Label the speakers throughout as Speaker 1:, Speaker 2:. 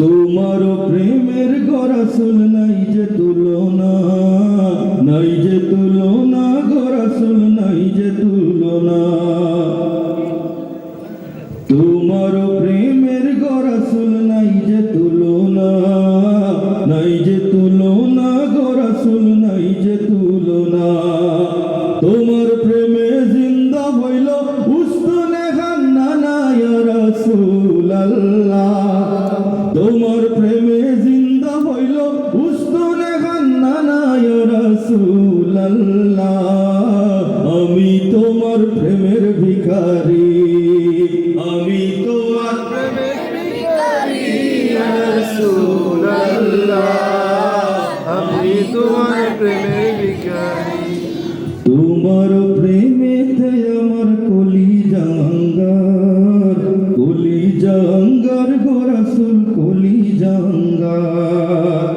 Speaker 1: তোমার প্রেমের
Speaker 2: গরাসুল নাই যে তুলনা, নাই যে তুলনা গরাসুল নাই যে তুলনা। তোমার প্রেমের গরাসুল নাই যে তুলনা, নাই যে তুলনা গরাসুল নাই রাসূলুল্লাহ আমি তোমার প্রেমের ভিখারি তোমার প্রেমেতে আমার কলি জাঙ্গার কলি জাঙ্গার গোরাসুল কলি জাঙ্গার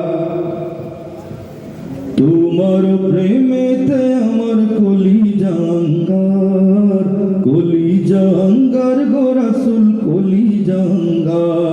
Speaker 2: তোমার প্রেমেতে আমার কলি জাঙ্গার কলি জাঙ্গার গোরাসুল কলি জাঙ্গার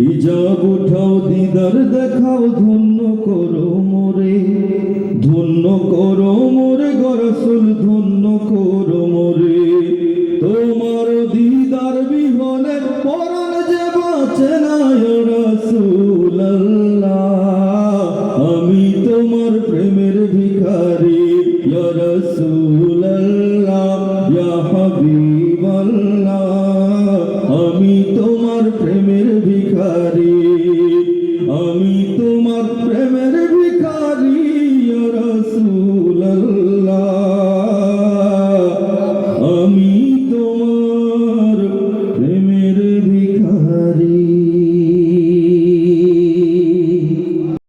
Speaker 2: হিজাব উঠাও দিদার দেখাও ধন্য করো মোরে ধন্য করো